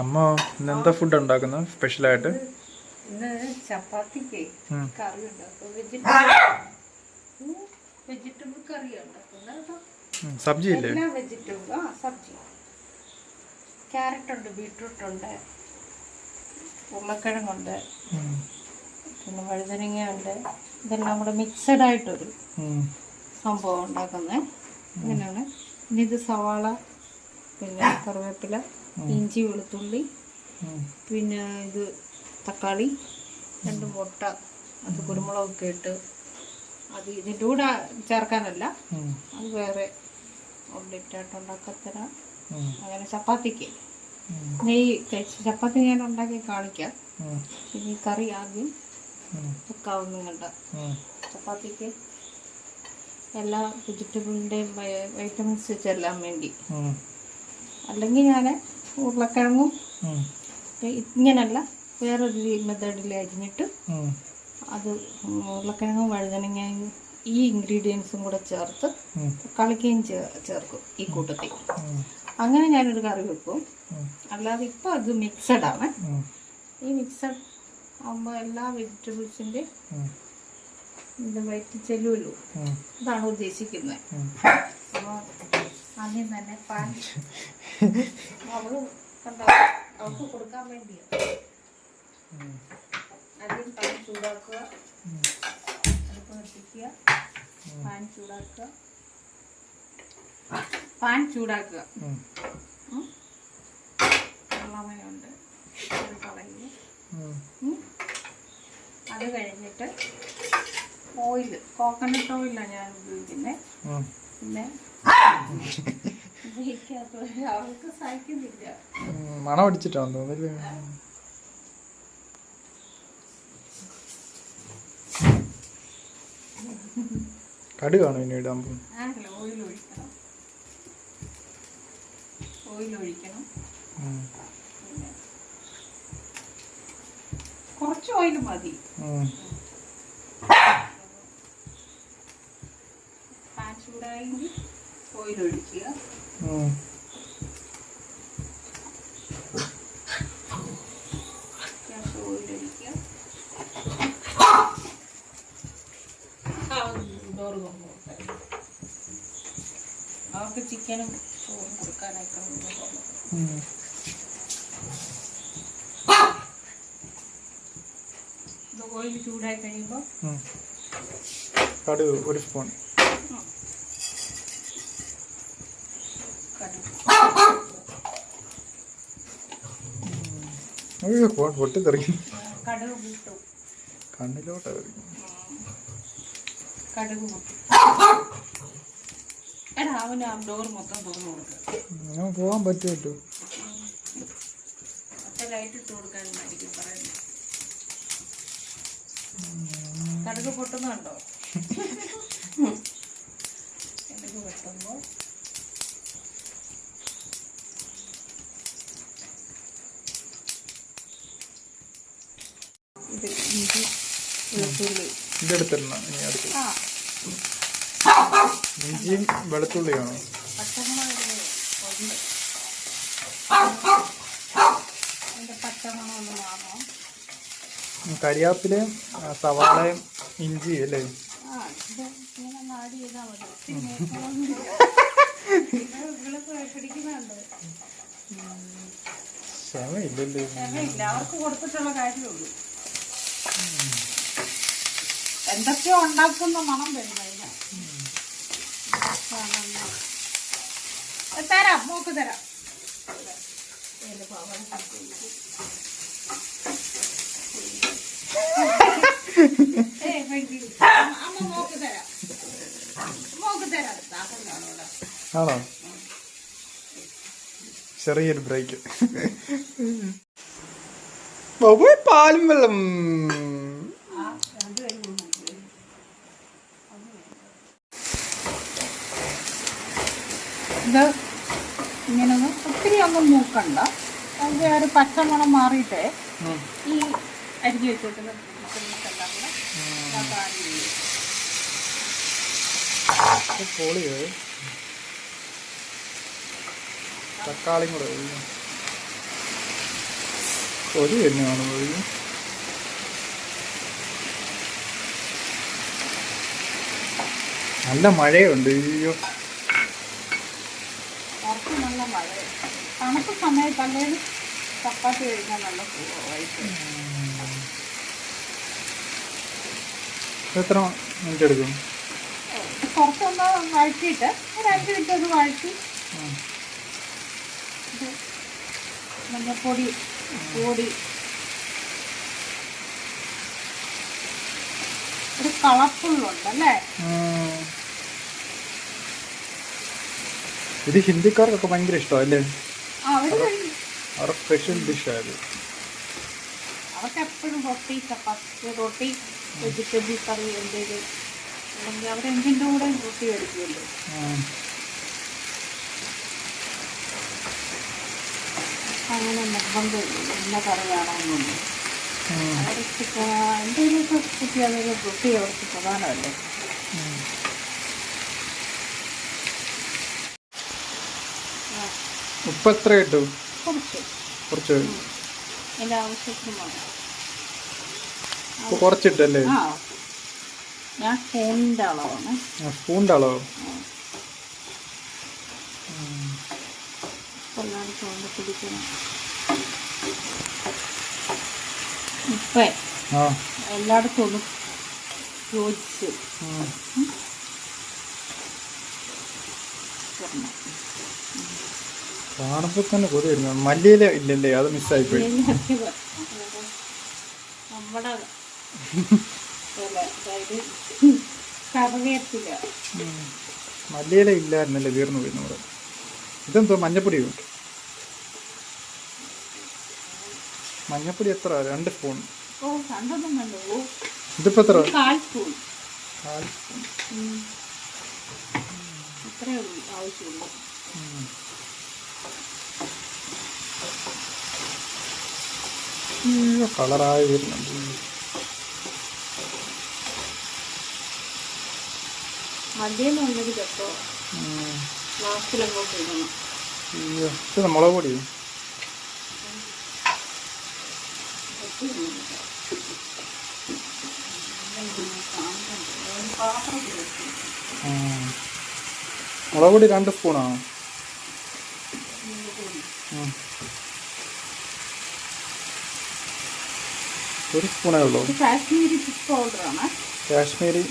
അമ്മ എന്താ ഫുഡ് ഉണ്ടാക്കുന്ന? സ്പെഷ്യലായിട്ട് ഇന്ന് ചപ്പാത്തിക്ക്. കറി വെജിറ്റബിൾ വെജിറ്റബിൾ കറി സബ്ജി ഇല്ലേ? എല്ലാ വെജിറ്റബിൾ ആ സബ്ജി. ക്യാരറ്റ് ഉണ്ട് ബീട്രൂട്ട് ഉണ്ട് ഉരുളക്കിഴങ്ങുണ്ട് പിന്നെ വഴുതനങ്ങ ഉണ്ട് ഇതെല്ലാം കൂടെ മിക്സഡ് ആയിട്ടൊരു സംഭവം ഉണ്ടാക്കുന്നത് ഇങ്ങനെയാണ്. ഇനി ഇത് സവാള പിന്നെ കറിവേപ്പില. ഇഞ്ചി വെളുത്തുള്ളി പിന്നെ ഇത് തക്കാളി രണ്ട് മുട്ട അത് കുരുമുളകൊക്കെ ഇട്ട് അത് ഇതിന്റെ കൂടെ ചേർക്കാനല്ല. അത് വേറെ ഉള്ളിട്ടായിട്ട് ഉണ്ടാക്കത്തരാം. അങ്ങനെ ചപ്പാത്തിക്ക്. നെയ്യ് കഴിച്ച് ചപ്പാത്തി ഞാൻ ഉണ്ടാക്കി കാണിക്കാം. പിന്നെ ഈ കറി ആദ്യം ഉം, വെക്കാവുന്ന കണ്ട ചപ്പാത്തിക്ക് എല്ലാ വെജിറ്റബിളിന്റെയും വൈറ്റമിൻസ് ചെല്ലാൻ വേണ്ടി. അല്ലെങ്കിൽ ഞാൻ ഉരുളക്കിഴങ്ങും. ഇങ്ങനല്ല വേറൊരു മെത്തേഡിൽ അരിഞ്ഞിട്ട് അത് ഉരുളക്കിഴങ്ങും വഴുതനങ്ങയും ഈ ഇൻഗ്രീഡിയൻസും കൂടെ ചേർത്ത് കളിക്കുകയും തക്കാളിക്കയും ചേർക്കും ഈ കൂട്ടത്തിൽ. അങ്ങനെ ഞാനൊരു കറി വെക്കും. അല്ലാതെ ഇപ്പോൾ അത് മിക്സഡ് ആണ്. ഈ മിക്സഡ് ആകുമ്പോൾ എല്ലാ വെജിറ്റബിൾസിന്റെ ഇത് വയറ്റി ചെല്ലുമല്ലോ അതാണ് ഇതാണ് ഉദ്ദേശിക്കുന്നത്. അപ്പോൾ ആദ്യം തന്നെ പാൻ. അവൾ കണ്ടോ അവൾക്ക് കൊടുക്കാൻ ആദ്യം പാൽ ചൂടാക്കുക. അടുപ്പ് പാൻ ചൂടാക്കുക. പാൻ ചൂടാക്കുക. വെള്ളമയുണ്ട്. അത് കളയുക. കഴിഞ്ഞിട്ട് ഓയിൽ കോക്കനട്ട് ഓയിലാണ് ഞാൻ ഉപയോഗിക്കുന്നത് പിന്നെ മണം അടിച്ചിട്ടാണ് തോന്നുന്നില്ലേ കടുകാണോ ഇനി ഇടാൻ കുറച്ച് ഓയിൽ മതി. ചൂടായെങ്കിൽ അത്യാവശ്യം ഡോറ് അവർക്ക് ചിക്കനും ചോറും കൊടുക്കാനൊക്കെ. ഓയിൽ ചൂടായി കഴിയുമ്പോൾ. കടുക് ഒരു സ്പൂൺ അയ്യോ പൊട്ടിത്തെറിക്കും കണ്ണിലോട്ട് തെറിക്കും കടുക് എടാ അവന് ആ ഡോർ മൊത്തം തുറന്നു കൊടുക്കുക പോകാൻ പറ്റുമല്ലോ ലൈറ്റ് ഇട്ട്? കൊടുക്കാനായിരിക്കും പറയുന്നത് കടുക് പൊട്ടുന്നുണ്ടോ? കടുക് പൊട്ടുമ്പോൾ ഇത് ഇഞ്ചി വെളുത്തുള്ളി. ഇനി അടുത്ത് ഇഞ്ചിയും വെളുത്തുള്ളിയാണോ? കരിയാപ്പിലയും സവാളയും ഇഞ്ചി അല്ലേ? ക്ഷമയില്ലല്ലേ ക്ഷമയില്ല അവർക്ക് കൊടുത്തിട്ടുള്ള കാര്യമുള്ളൂ എന്തൊക്കെയോ ഉണ്ടാക്കുന്ന മണം വരും അതിന്. തരാം മോക്ക് തരാം. ആണോ? ചെറിയൊരു ബ്രേക്ക്. ബാബു പാലും വെള്ളം ആ രണ്ട് പേരും കൂടി ഇത് ഇങ്ങനെ ഒന്ന് ഒത്തിരി ഒന്നും മൂക്കണ്ട. അതിന്റെ ഒരു പച്ചമണം മാറിയിട്ട്. ഈ അരിഞ്ഞ് വെച്ചിട്ടുള്ള തക്കാളിയും കൂടെ ഒരു എണ്ണയാണ് കാണുമ്പോൾ നല്ല മഴയുണ്ട് അയ്യോ. മഴ തണുപ്പ് സമയത്ത് അല്ലെങ്കിൽ ചപ്പാത്തി കഴിക്കാൻ നല്ല എത്ര മിനിറ്റ് എടുക്കും? പുറത്തൊന്ന് വഴറ്റിയിട്ട് ഒരു അഞ്ച് മിനിറ്റ് ഒന്ന് വഴറ്റി. മഞ്ഞപ്പൊടി പൊടി ഒരു കളർഫുള്ളുണ്ട് അല്ലേ ഉം. ഇത് ഹിന്ദിക്കാർക്കൊക്കെ ഭയങ്കര ഇഷ്ടമല്ലേ അല്ലേ? അവരുടെ സ്പെഷ്യൽ ഡിഷായത് അവർക്ക് എപ്പോഴും റൊട്ടി ചപ്പാത്തി റൊട്ടി വെജിറ്റബിൾ കറി എന്തെങ്കിലും അല്ലെങ്കിൽ അവർ എന്തിന്റെ കൂടെ റൊട്ടി കഴിക്കുമല്ലോ അങ്ങനെ നിർബന്ധമില്ല ഇന്ന കറി വേണമെന്നൊന്നും അവർക്ക് എന്തെങ്കിലുമൊക്കെ കിട്ടിയാലും റൊട്ടി അവർക്ക് പ്രധാനമല്ലേ? ഉപ്പ് എത്ര കിട്ടും കുറച്ച് കുറച്ചിട്ടല്ലേ? ഞാൻ സ്പൂണിന്റെ അളവാണ്. സ്പൂണിന്റെ അളവ്. ഇപ്പം എല്ലായിടത്തും ഒന്ന് യോജിച്ച്. കാണുമ്പോൾ തന്നെ കൊതി വരുന്നു മല്ലിയില ഇല്ലല്ലേ അത് മിസ്സായിപ്പോയി പോയി. നമ്മുടെ മല്ലിയില ഇല്ലായിരുന്നല്ലേ തീർന്നു പോയി നമ്മുടെ ഇതെന്തോ മഞ്ഞപ്പൊടിയോ? മഞ്ഞപ്പൊടി എത്ര? രണ്ട് സ്പൂൺ. ഇതിപ്പോ എത്ര? കാൽ സ്പൂൺ. കാൽ സ്പൂൺ. ഉം. അത്രേ ആവശ്യമുള്ളൂ. കളറായി വരുന്നുണ്ട്. ഇത് മുളക് പൊടിയോ ആ. മുളക് പൊടി രണ്ട് സ്പൂണാണോ? ഒരു സ്പൂണേ ഉള്ളൂ. കാശ്മീരി പൗഡറാണ്. കാശ്മീരി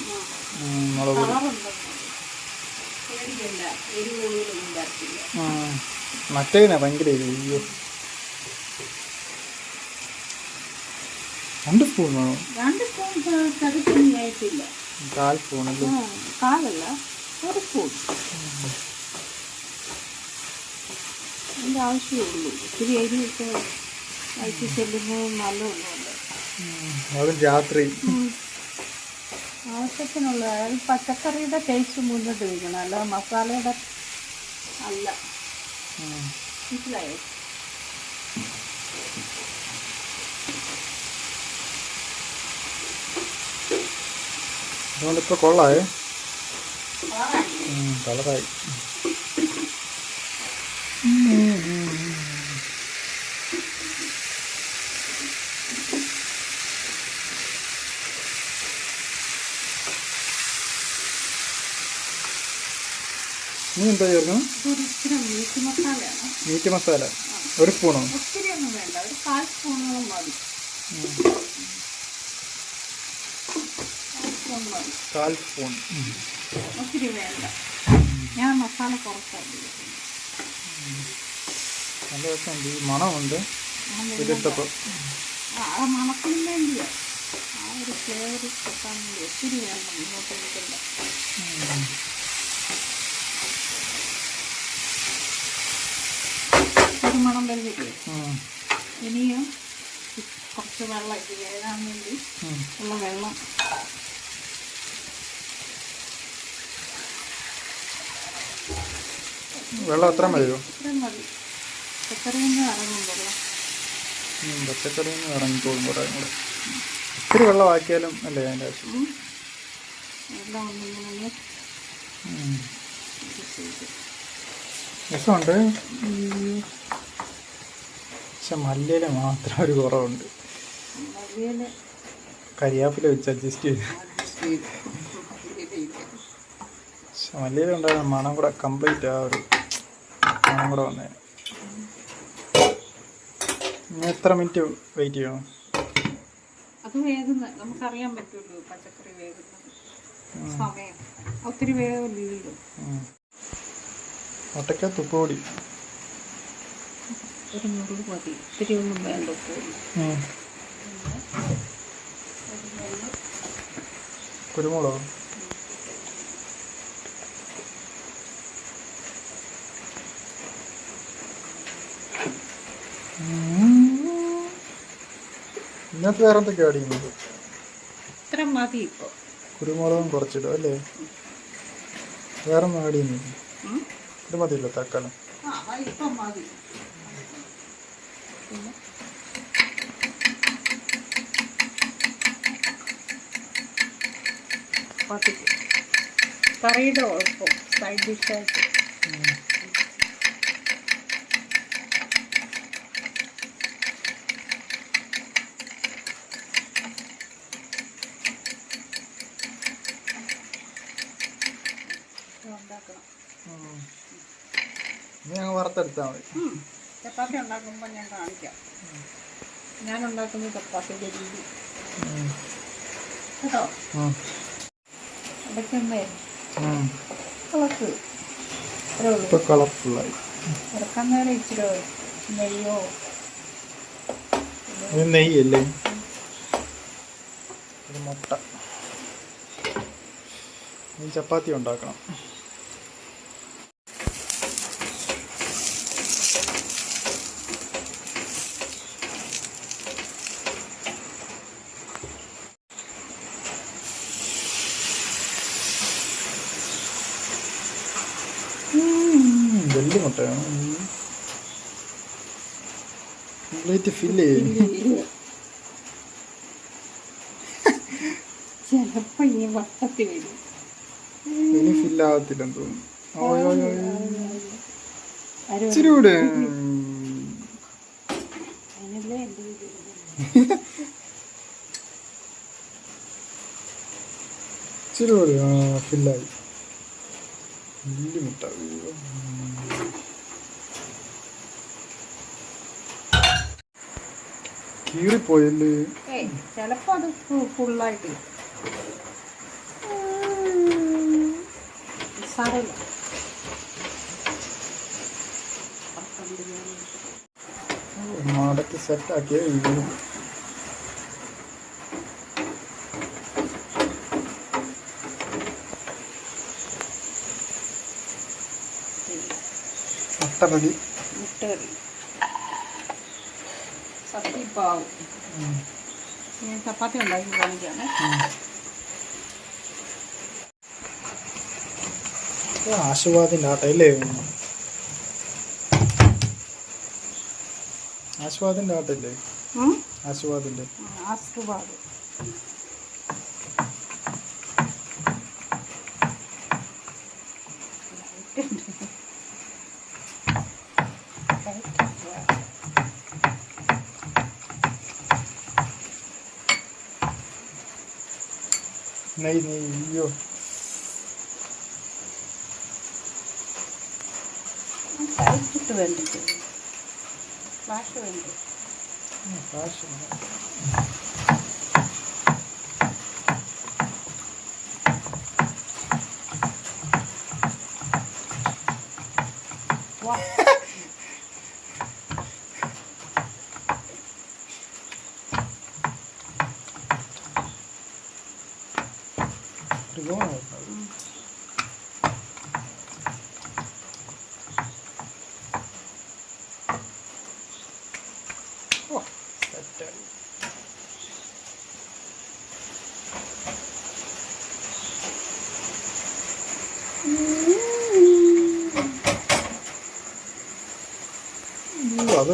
മുളക്. മറ്റേതിനാ ഭയങ്കര അയ്യോ. രണ്ട് സ്പൂൺ വേണോ? രണ്ട് സ്പൂൺ കാൽ ആ, കാലല്ല. ഒരു സ്പൂൺ. അതിന്റെ ആവശ്യമേ ഉള്ളൂ. ഇത്തിരി എരിയൊക്കെ അയച്ചു ചെല്ലുമ്പോൾ നല്ലതൊന്നുമല്ല അതും രാത്രി. ആവശ്യത്തിനുള്ള പച്ചക്കറിയുടെ ടേസ്റ്റ് മുന്നോട്ട് വയ്ക്കണം. അല്ല മസാലയുടെ അല്ല. മനസ്സിലായോ? കൊള്ളായേ കളറായി. നീ എന്താ ഇതൊരു മീറ്റ് മസാല. ഒരു സ്പൂണോ? കാൽ സ്പൂൺ. ഒത്തിരി വേണ്ട. ഞാൻ മസാല കുറച്ചാണ് നല്ല രസമുണ്ട്. ഈ മണമുണ്ട്. ഇതിട്ടപ്പോൾ ആ മണക്കിന് വേണ്ടിയാ. ആ ഒരു ഫ്ലേവർ കിട്ടാൻ വേണ്ടി. ഒത്തിരി വേണം മുന്നോട്ട് മണം വരുന്നില്ലേ ഇനിയും കുറച്ച് വെള്ളം ഇത് വേകാൻ വേണ്ടി ഉള്ള വെള്ളം. വെള്ളം എത്ര മതിയോ ഇത്രയും മതി. പച്ചക്കറിയിൽ നിന്ന് ഇറങ്ങും വെള്ളം ഉം, പച്ചക്കറിയിൽ നിന്ന് ഇറങ്ങിക്കോളും കുറേ കൂടെ ഇത്തിരി വെള്ളം ആക്കിയാലും അല്ലേ അതിന്റെ ആവശ്യം? രസമുണ്ട്. പക്ഷെ മല്ലിയില മാത്രം ഒരു കുറവുണ്ട്. കരിയാപ്പില വെച്ച് അഡ്ജസ്റ്റ് ചെയ്ത്. പക്ഷെ മല്ലിയില ഉണ്ടായ മണം കൂടെ കംപ്ലീറ്റ് ആ ഒരു മണം കൂടെ വന്നേ. ഇനി എത്ര മിനിറ്റ് വെയിറ്റ് ചെയ്യണം? അത് വേഗം നമുക്കറിയാൻ പറ്റുമല്ലോ പച്ചക്കറി സമയം. ഒത്തിരി വേഗമില്ലല്ലോ. മുട്ടയ്ക്കകത്ത് ഉപ്പ് പൊടി. ഒരു നുള്ളു മതി. ഇത്തിരി ഒന്നും വേണ്ട. കുരുമുളക്. ഇന്നത്തെ വേറെ എന്തൊക്കെയാ ഇത്ര മതി ഇപ്പോൾ കുരുമുളകും കുറച്ചിടും അല്ലേ? വേറെ ഒന്നും അടിയുന്നില്ല ഇത് മതിയല്ലോ അത് ഇപ്പം മതി. ചപ്പാത്തിക്ക് കറിയുടെ ഉഴപ്പും സൈഡ് ഡിഷായിട്ട് ഞങ്ങൾ വറുത്തെടുത്താൽ മതി. ചപ്പാത്തി ഉണ്ടാക്കുമ്പോൾ ഞാൻ കാണിക്കാം. ഞാൻ ഉണ്ടാക്കുന്ന ചപ്പാത്തിയുടെ രീതി. കേട്ടോ? ഇപ്പൊ കളർഫുള്ളായി. ഇറക്കാൻ നേരം ഇച്ചിരി നെയ്യോ? നെയ്യല്ലേ? ഒരു മുട്ട. ചപ്പാത്തി ഉണ്ടാക്കണം. കംപ്ലീറ്റ് ഫില്ല് ചെയ്യും ചിലപ്പോൾ ഈ വട്ടത്തിൽ വരും ഇനി ഫില്ലാകത്തില്ലെന്ന് തോന്നുന്നു ഇച്ചിരി കൂടെ ഇച്ചിരി കൂടെ ഫില്ലായി വലിയ മുട്ട അയ്യോ. കീറിപ്പോയല്ലേ? ഏയ് ചിലപ്പോൾ അത് ഫുള്ളായിട്ട്. സാരമില്ല. മടക്കി സെറ്റാക്കിയ വീഴും മുട്ട റെഡി മുട്ട കറി സത്യപ്പാവും ഞാൻ ചപ്പാത്തി ഉണ്ടാക്കി കാണിക്കാണ് ആശീർവാദിന്റെ ആട്ടല്ലേ ആശുവാദിന്റെ ആട്ടല്ലേ ആശുവാദിന്റെ ആസ്റ്റുപാട് नहीं नहीं यो చుట్టూ వెళ్ళి ఫ్లాష్ వెళ్ళి ఫ్లాష్ Wow.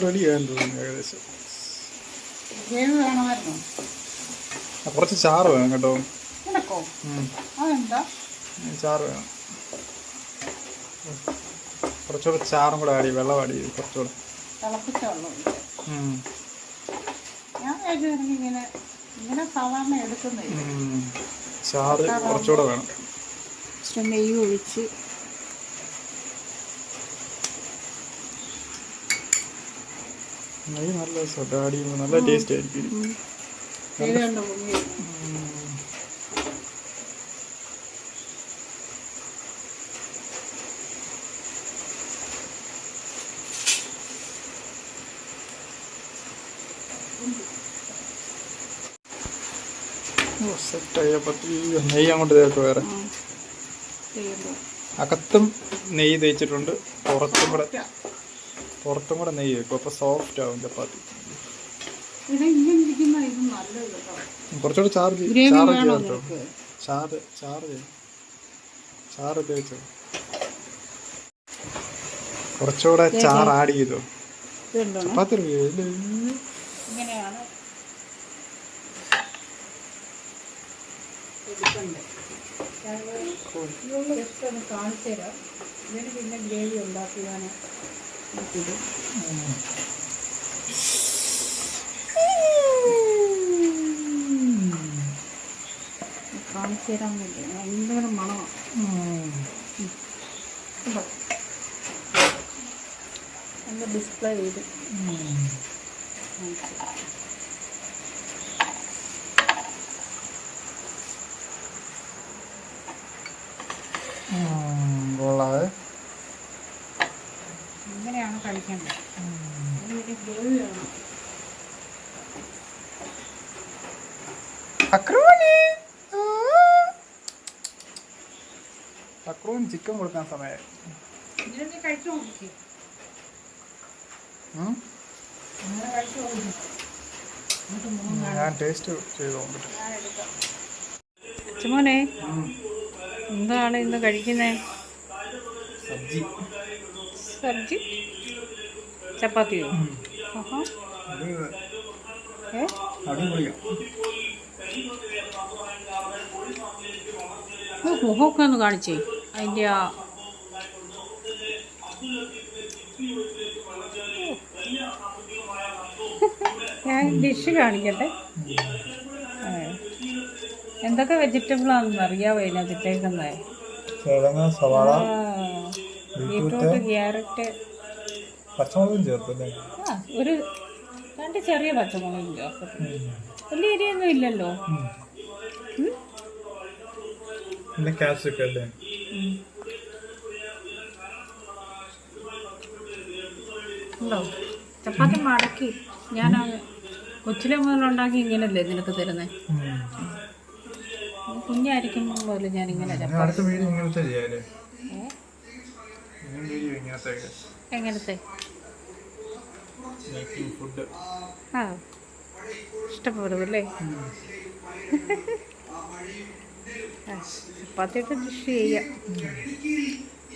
റെഡി ആയെന്ന് തോന്നുന്നു ഏകദേശം. കുറച്ച് ചാറ് വേണം കേട്ടോ. ചാറ് വേണം. കുറച്ചുകൂടെ ചാറും കൂടെ ആടി വെള്ളം ആടി കുറച്ചുകൂടെ. ചാറ് കുറച്ചുകൂടെ വേണം. നെയ്യ് ഒഴിച്ച് നല്ല രസമുണ്ട് നല്ല ടേസ്റ്റ് ആയിരിക്കും. സെറ്റായി നെയ്യ് അങ്ങോട്ട് തേക്ക് വേറെ. അകത്തും നെയ്യ് തേച്ചിട്ടുണ്ട് പുറത്തും കൂടെ പുറത്തും കൂടെ നെയ്യ് വെക്കും. അപ്പോൾ സോഫ്റ്റ് ആവും ചപ്പാത്തി കുറച്ചുകൂടെ ചാർജ് ചാർജ് വേണോ ചാർജ് ചാർജ് ചാർജ് തേച്ചോ കുറച്ചുകൂടെ ചാർ ആഡ് ചെയ്തോ? ചപ്പാത്തി കാണിച്ചു തരാം ഇതിന് പിന്നെ ഗ്രേവി ഉണ്ടാക്കി ഞാൻ കാണിച്ചു തരാൻ വേണ്ടി ഭയങ്കര മണമാണ്? നല്ല ഡിസ്പ്ലേ ചെയ്ത് കാണിച്ചു തരാം. ഉം, കൊള്ളാവേ ഇങ്ങനെയാണ് കഴിക്കേണ്ടത് ഇതിന് ഒരു ഗ്രേവി വേണം അക്രൂനി അക്രൂൻ ചിക്കൻ കൊടുക്കാൻ സമയം ഇതിനൊക്കെ കഴിച്ചു നോക്കി അങ്ങനെ കഴിച്ചു നോക്കി കൊടുക്കാൻ സമയമായി. ഞാൻ ടേസ്റ്റ് ചെയ്ത് നോക്കട്ടെ. ഞാൻ എടുക്കാം. ചുമോനെ എന്താണ് ഇന്ന് കഴിക്കുന്നത് സബ്ജി. സബ്ജി? ചപ്പാത്തിയോ? മുഖമൊക്കെ ഒന്ന് കാണിച്ചേ. അതിന്റെ ആ ഞാൻ ഡിഷ് കാണിക്കട്ടെ? എന്തൊക്കെ വെജിറ്റബിൾ ആണെന്ന് അറിയാവോ ഇതിനകത്തിട്ടേക്കുന്നത് കിഴങ്ങ് സവാള ബീട്രൂട്ട് ക്യാരറ്റ്. പച്ചമുളകും ചേർത്തല്ലേ? ആ ഒരു രണ്ട് ചെറിയ പച്ചമുളകും ചേർത്തിട്ടുണ്ട്. വലിയ എരിയൊന്നും ഇല്ലല്ലോ? പിന്നെ ക്യാപ്സിക്കം അല്ലേ. ഉണ്ടോ? ചപ്പാത്തി മടക്കി. ഞാൻ കൊച്ചിലെ മുതലുണ്ടാക്കി ഇങ്ങനല്ലേ നിനക്ക് തരുന്നേ? കുഞ്ഞായിരിക്കുമ്പോൾ മുതൽ ഞാൻ ഇങ്ങനെ എങ്ങനത്തെ? ആ. ഇഷ്ടപ്പെടും അല്ലേ? ആ, കൃഷി ചെയ്യാം.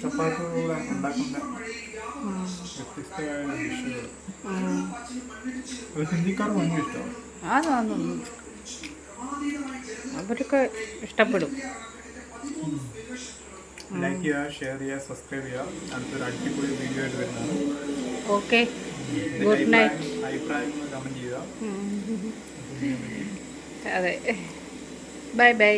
ചപ്പാത്തി ഉണ്ടാക്കുന്ന ഉം. വ്യത്യസ്തമായ ഡിഷുകൾ ഉം. അത് ഹിന്ദിക്കാർക്ക് ഭയങ്കര ഇഷ്ടമാണ് അതൊന്നും അവരൊക്കെ ഇഷ്ടപ്പെടും. ലൈക്ക് ചെയ്യുക ഷെയർ ചെയ്യുക സബ്സ്ക്രൈബ് ചെയ്യുക. അടുത്തൊരു അടിപൊളി വീഡിയോ ആയിട്ട് വരുന്നതാണ്. ഓക്കെ ഗുഡ് നൈറ്റ് അഭിപ്രായം- അഭിപ്രായങ്ങൾ കമന്റ് ചെയ്യുക. അതെ. Bye bye